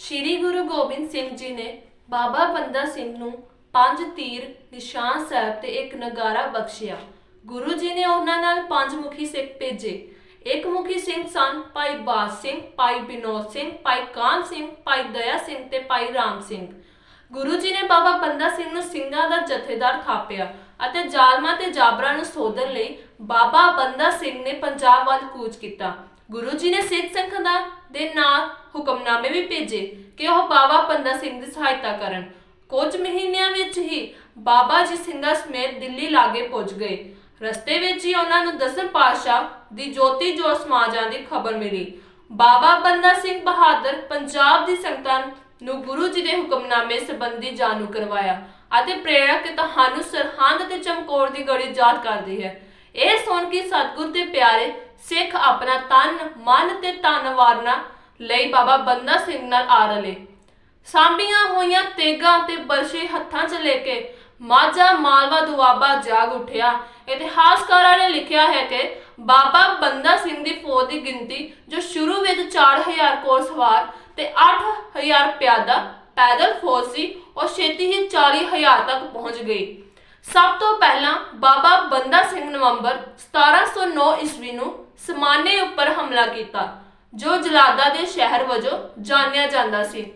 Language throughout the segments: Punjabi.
ਸ੍ਰੀ ਗੁਰੂ ਗੋਬਿੰਦ ਸਿੰਘ ਜੀ ਨੇ ਬਾਬਾ ਬੰਦਾ ਸਿੰਘ ਨੂੰ ਪੰਜ ਤੀਰ ਨਿਸ਼ਾਨ ਸਾਹਿਬ ਤੇ ਇੱਕ ਨਗਾਰਾ ਬਖਸ਼ਿਆ। ਗੁਰੂ ਜੀ ਨੇ ਉਹਨਾਂ ਨਾਲ ਪੰਜ ਮੁਖੀ ਸਿੱਖ ਭੇਜੇ। ਇੱਕ ਮੁਖੀ ਸਿੰਘ ਸਨ ਭਾਈ ਬਾਸ ਸਿੰਘ, ਭਾਈ ਬਿਨੋਦ ਸਿੰਘ, ਭਾਈ ਕਾਨ ਸਿੰਘ, ਭਾਈ ਦਇਆ ਸਿੰਘ ਤੇ ਭਾਈ ਰਾਮ ਸਿੰਘ। ਗੁਰੂ ਜੀ ਨੇ ਬਾਬਾ ਬੰਦਾ ਸਿੰਘ ਨੂੰ ਸਿੰਘਾਂ ਦਾ ਜਥੇਦਾਰ ਥਾਪਿਆ ਅਤੇ ਜ਼ਾਲਮਾਂ ਤੇ ਜਾਬਰਾਂ ਨੂੰ ਸੋਧਣ ਲਈ ਬਾਬਾ ਬੰਦਾ ਸਿੰਘ ਨੇ ਪੰਜਾਬ ਵੱਲ ਕੂਚ ਕੀਤਾ। ਗੁਰੂ ਜੀ ਨੇ ਸਿੱਖ ਸੰਗਤਾਂ ਦੇ ਨਾਲ ਹੁਕਮਨਾਮੇ ਵੀ ਭੇਜੇ ਕਿ ਉਹ ਬਾਬਾ ਬੰਦਾ ਸਿੰਘ ਦੀ ਸਹਾਇਤਾ ਕਰਨ। ਕੁਝ ਮਹੀਨਿਆਂ ਵਿੱਚ ਹੀ ਬਾਬਾ ਜੀ ਸਿੰਘਾਂ ਸਮੇਤ ਦਿੱਲੀ ਲਾਗੇ ਪਹੁੰਚ ਗਏ। ਰਸਤੇ ਵਿੱਚ ਹੀ ਉਹਨਾਂ ਨੂੰ ਦਸਮ ਪਾਤਸ਼ਾਹ ਦੀ ਜੋਤੀ ਜੋਤ ਸਮਾਜਾਂ ਦੀ ਖਬਰ ਮਿਲੀ। ਬਾਬਾ ਬੰਦਾ ਸਿੰਘ ਬਹਾਦਰ ਪੰਜਾਬ ਦੀ ਸੰਗਤਾਂ ਨੂੰ ਗੁਰੂ ਜੀ ਦੇ ਹੁਕਮਨਾਮੇ ਸੰਬੰਧੀ ਜਾਣੂ ਕਰਵਾਇਆ ਅਤੇ ਪ੍ਰੇਰਣਾ ਕਿ ਤੁਹਾਨੂੰ ਸਰਹੰਦ ਤੇ ਚਮਕੌਰ ਦੀ ਗੜੀ ਯਾਦ ਕਰਦੀ ਹੈ। ਇਹ ਸੁਣ ਕੇ ਸਤਿਗੁਰ ਦੇ ਪਿਆਰੇ ਸਿੱਖ ਆਪਣਾ ਤਨ, ਮਨ ਤੇ ਤਨ ਵਾਰਨਾ ਲਈ ਬਾਬਾ ਬੰਦਾ ਸਿੰਘ ਨਾਲ ਆ ਰਲੇ। ਸਾਂਭੀਆਂ ਹੋਈਆਂ ਤੇਗਾਂ ਤੇ ਬਰਸ਼ੇ ਹੱਥਾਂ 'ਚ ਲੈ ਕੇ ਮਾਝਾ ਮਾਲਵਾ ਦੁਆਬਾ ਜਾਗ ਉੱਠਿਆ। ਇਤਿਹਾਸਕਾਰਾਂ ਨੇ ਲਿਖਿਆ ਹੈ ਕਿ ਬਾਬਾ ਬੰਦਾ ਸਿੰਘ ਦੀ ਫੌਜ ਦੀ ਗਿਣਤੀ, ਜੋ ਸ਼ੁਰੂ ਵਿੱਚ 4000 ਕੋਰ ਸਵਾਰ ਤੇ 8000 ਪਿਆਦਾ ਪੈਦਲ ਫੌਜ ਸੀ, ਉਹ ਛੇਤੀ ਹੀ 40000 ਤੱਕ ਪਹੁੰਚ ਗਈ। ਸਭ ਤੋਂ ਪਹਿਲਾਂ ਬਾਬਾ ਬੰਦਾ ਸਿੰਘ ਨਵੰਬਰ 1709 ਈਸਵੀ ਨੂੰ ਸਮਾਨੇ ਉੱਪਰ ਹਮਲਾ ਕੀਤਾ, ਜੋ ਜਲਾਦਾ ਦੇ ਸ਼ਹਿਰ ਵਜੋਂ ਜਾਣਿਆ ਜਾਂਦਾ ਸੀ।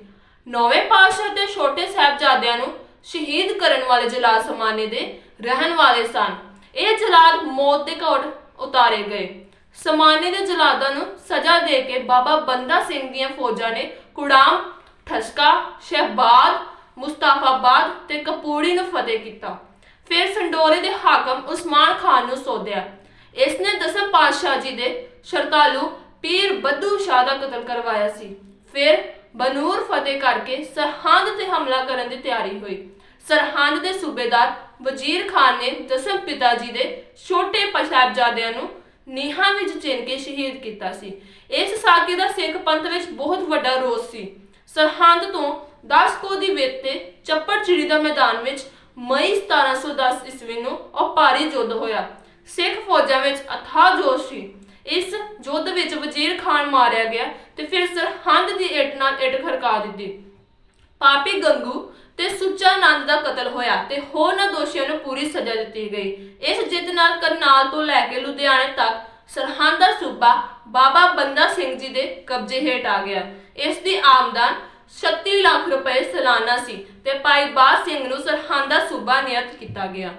ਨੌਵੇਂ ਪਾਤਸ਼ਾਹ ਤੇ ਛੋਟੇ ਸਾਹਿਬਜ਼ਾਦਿਆਂ ਨੂੰ ਸ਼ਹੀਦ ਕਰਨ ਵਾਲੇ ਜਲਾਦ ਸਮਾਨੇ ਦੇ ਰਹਿਣ ਵਾਲੇ ਸਨ। ਇਹ ਜਲਾਦ ਮੌਤ ਦੇ ਘੋਟ ਉਤਾਰੇ ਗਏ। ਸਮਾਨੇ ਦੇ ਜਲਾਦਾਂ ਨੂੰ ਸਜ਼ਾ ਦੇ ਕੇ ਬਾਬਾ ਬੰਦਾ ਸਿੰਘ ਦੀਆਂ ਫੌਜਾਂ ਨੇ ਕੁੜਾਮ, ਠਸਕਾ ਸ਼ਹਿਬਾਦ ਮੁਸਤਾਫਾਬਾਦ ਤੇ ਕਪੂੜੀ ਨੂੰ ਫਤਿਹ ਕੀਤਾ। ਫਿਰ ਸੰਡੋਰੇ ਦੇ ਹਾਕਮ ਉਸਮਾਨ ਖਾਨ ਨੂੰ ਸੋਧਿਆ। ਇਸ ਨੇ ਦਸਮ ਪਾਤਸ਼ਾਹ ਜੀ ਦੇ ਸ਼ਰਤਾਲੂ ਪੀਰ ਬੱਦੂ ਸ਼ਾਹ ਦਾ ਕਤਲ ਕਰਵਾਇਆ ਸੀ। ਫਿਰ ਬਨੂਰ ਫਤਿਹ ਕਰਕੇ ਸਰਹੰਦ ਤੇ ਹਮਲਾ ਕਰਨ ਦੀ ਤਿਆਰੀ ਹੋਈ। ਸਰਹੰਦ ਦੇ ਸੂਬੇਦਾਰ ਵਜ਼ੀਰ ਖਾਨ ਨੇ ਦਸਮ ਪਿਤਾ ਜੀ ਦੇ ਛੋਟੇ ਸਾਹਿਬਜ਼ਾਦਿਆਂ ਨੂੰ ਨੀਹਾਂ ਵਿੱਚ ਚਿਣ ਕੇ ਸ਼ਹੀਦ ਕੀਤਾ ਸੀ। ਇਸ ਸਾਕੇ ਦਾ ਸਿੱਖ ਪੰਥ ਵਿੱਚ ਬਹੁਤ ਵੱਡਾ ਰੋਸ ਸੀ। ਸਰਹੰਦ ਤੋਂ 10 ਕੋ ਦੀ ਵੇਤ ਤੇ ਚੱਪੜ ਚਿੜੀ ਦਾ ਮੈਦਾਨ ਵਿੱਚ ਮਈ 1710 ਈਸਵੀ ਨੂੰ ਉਹ ਯੁੱਧ ਹੋਇਆ। ਸਿੱਖ ਫੌਜਾਂ ਵਿੱਚ ਅਥਾਹ ਜੋਸ਼ ਸੀ। ਇਸ ਯੁੱਧ ਵਿੱਚ ਵਜ਼ੀਰ ਖਾਨ ਮਾਰਿਆ ਗਿਆ ਤੇ ਫਿਰ ਸਰਹੰਦ ਦੀ ਇੱਟ ਨਾਲ ਇੱਟ ਖੜਕਾ ਦਿੱਤੀ। ਪਾਪੀ ਗੰਗੂ ਤੇ ਸੁੱਚਾ ਨੰਦ ਦਾ ਕਤਲ ਹੋਇਆ ਤੇ ਹੋਰਨਾਂ ਦੋਸ਼ੀਆਂ ਨੂੰ ਪੂਰੀ ਸਜ਼ਾ ਦਿੱਤੀ ਗਈ। ਇਸ ਜਿੱਤ ਨਾਲ ਕਰਨਾਲ ਤੋਂ ਲੈ ਕੇ ਲੁਧਿਆਣੇ ਤੱਕ ਸਰਹੰਦ ਦਾ ਸੂਬਾ ਬਾਬਾ ਬੰਦਾ ਸਿੰਘ ਜੀ ਦੇ ਕਬਜ਼ੇ ਹੇਠ ਆ ਗਿਆ। ਇਸ ਦੀ ਆਮਦਨ 36 ਲੱਖ ਰੁਪਏ ਸਾਲਾਨਾ ਸੀ ਤੇ ਭਾਈ ਬਾਜ ਸਿੰਘ ਨੂੰ ਸਰਹੰਦ ਦਾ ਸੂਬਾ ਨਿਯਤ ਕੀਤਾ ਗਿਆ।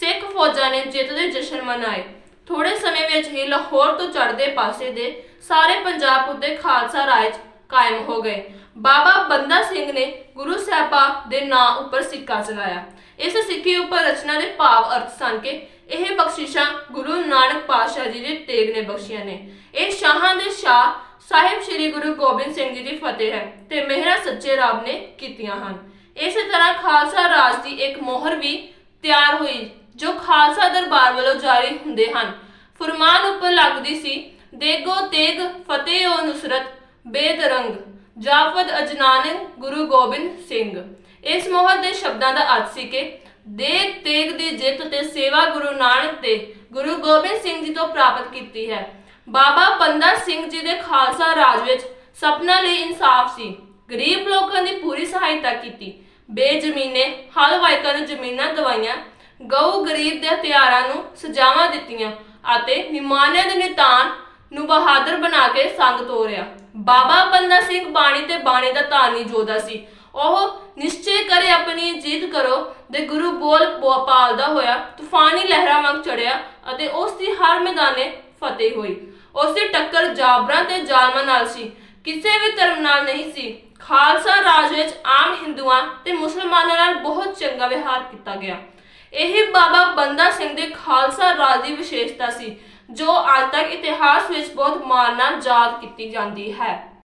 ਸਿੱਖ ਫੌਜਾਂ ਨੇ ਜਿੱਤ ਦੇ ਜਸ਼ਨ ਮਨਾਏ। ਥੋੜੇ ਸਮੇਂ ਵਿੱਚ ਹੀ ਲਾਹੌਰ ਤੋਂ ਚੜ੍ਹਦੇ ਪਾਸੇ ਦੇ ਸਾਰੇ ਪੰਜਾਬ ਉੱਤੇ ਖਾਲਸਾ ਰਾਜ ਕਾਇਮ ਹੋ ਗਏ। ਬਾਬਾ ਬੰਦਾ ਸਿੰਘ ਨੇ ਗੁਰੂ ਸਾਹਿਬਾ ਦੇ ਨਾਂ ਉੱਪਰ ਸਿੱਕਾ ਚਲਾਇਆ ਇਸ ਸਿੱਕੇ ਉੱਪਰ ਰਚਨਾ ਦੇ ਭਾਵ ਅਰਥ ਸਨ ਕਿ ਇਹ ਬਖਸ਼ਿਸ਼ਾਂ ਗੁਰੂ ਨਾਨਕ ਪਾਤਸ਼ਾਹ ਜੀ ਦੇ ਤੇਗ ਨੇ ਬਖਸ਼ੀਆਂ ਨੇ। ਇਹ ਸ਼ਾਹਾਂ ਦੇ ਸ਼ਾਹ ਸਾਹਿਬ ਸ੍ਰੀ ਗੁਰੂ ਗੋਬਿੰਦ ਸਿੰਘ ਜੀ ਦੀ ਫਤਿਹ ਹੈ ਤੇ ਮਿਹਰਾਂ ਸੱਚੇ ਰੱਬ ਨੇ ਕੀਤੀਆਂ ਹਨ। ਇਸੇ ਤਰ੍ਹਾਂ ਖਾਲਸਾ ਰਾਜ ਦੀ ਇੱਕ ਮੋਹਰ ਵੀ ਤਿਆਰ ਹੋਈ, ਜੋ ਖਾਲਸਾ ਦਰਬਾਰ ਵੱਲੋਂ ਜਾਰੀ ਹੁੰਦੇ ਹਨ। ਫਰਮਾਨ ਉੱਪਰ ਲੱਗਦੀ ਸੀ ਦੇਗੋ ਤੇਗ ਫਤਿਹ ਓ ਨੁਸਰਤ, ਬੇਦਰੰਗ ਜਾਫਦ ਅਜਨਾਨ ਗੁਰੂ ਗੋਬਿੰਦ ਸਿੰਘ। ਇਸ ਮੋਹਰ ਦੇ ਸ਼ਬਦਾਂ ਦਾ ਅਰਥ ਸੀ ਕਿ ਦੇਗ ਤੇਗ ਦੀ ਜਿੱਤ ਤੇ ਸੇਵਾ ਗੁਰੂ ਨਾਨਕ ਤੇ ਗੁਰੂ ਗੋਬਿੰਦ ਸਿੰਘ ਜੀ ਤੋਂ ਪ੍ਰਾਪਤ ਕੀਤੀ ਹੈ। ਬਾਬਾ ਬੰਦਾ ਸਿੰਘ ਜੀ ਦੇ ਖਾਲਸਾ ਰਾਜ ਵਿੱਚ ਸਪਨਾ ਲਈ ਇਨਸਾਫ ਸੀ। ਗਰੀਬ ਲੋਕਾਂ ਦੀ ਪੂਰੀ ਸਹਾਇਤਾ ਕੀਤੀ। ਬੇਜ਼ਮੀਨੇ, ਹਲ ਵਾਇਕਾਂ ਨੂੰ ਜ਼ਮੀਨਾਂ ਦਵਾਈਆਂ, ਗਊ ਗਰੀਬ ਦੇ ਹਥਿਆਰਾਂ ਨੂੰ ਸਜਾਵਾਂ ਦਿੱਤੀਆਂ ਅਤੇ ਨਿਮਾਨਿਆਂ ਦੇ ਨਿਤਾਨ ਨੂੰ ਬਹਾਦਰ ਬਣਾ ਕੇ ਸੰਗ ਤੋਰਿਆ। ਬਾਬਾ ਬੰਦਾ ਸਿੰਘ ਬਾਣੀ ਤੇ ਬਾਣੀ ਦਾ ਧਾਰਨੀ ਜੋਦਾ ਸੀ। ਉਹ ਨਿਸ਼ਚੈ ਕਰੇ ਆਪਣੀ ਜਿੱਦ ਕਰੋ ਦੇ ਗੁਰੂ ਬੋਲ ਪੋ- ਪਾਲਦਾ ਹੋਇਆ, ਤੂਫਾਨੀ ਲਹਿਰਾਂ ਵਾਂਗ ਚੜਿਆ ਅਤੇ ਉਸ ਦੀ ਹਰ ਮੈਦਾਨੇ ਫਤਿਹ ਹੋਈ। ਉਸ ਦੀ ਟੱਕਰ ਜਾਬਰਾਂ ਤੇ ਜ਼ਾਲਮਾਂ ਨਾਲ ਸੀ। ਕਿਸੇ ਵੀ ਧਰਮ ਨਾਲ ਨਹੀਂ ਸੀ। ਖਾਲਸਾ ਰਾਜ ਵਿੱਚ ਆਮ ਹਿੰਦੂਆਂ ਤੇ ਮੁਸਲਮਾਨਾਂ ਨਾਲ ਬਹੁਤ ਚੰਗਾ ਵਿਹਾਰ ਕੀਤਾ ਗਿਆ। ਇਹ ਬਾਬਾ ਬੰਦਾ ਸਿੰਘ ਦੇ ਖਾਲਸਾ ਰਾਜ ਦੀ ਵਿਸ਼ੇਸ਼ਤਾ ਸੀ, ਜੋ ਅੱਜ ਤੱਕ ਇਤਿਹਾਸ ਵਿੱਚ ਬਹੁਤ ਮਾਣ ਨਾਲ ਯਾਦ ਕੀਤੀ ਜਾਂਦੀ ਹੈ।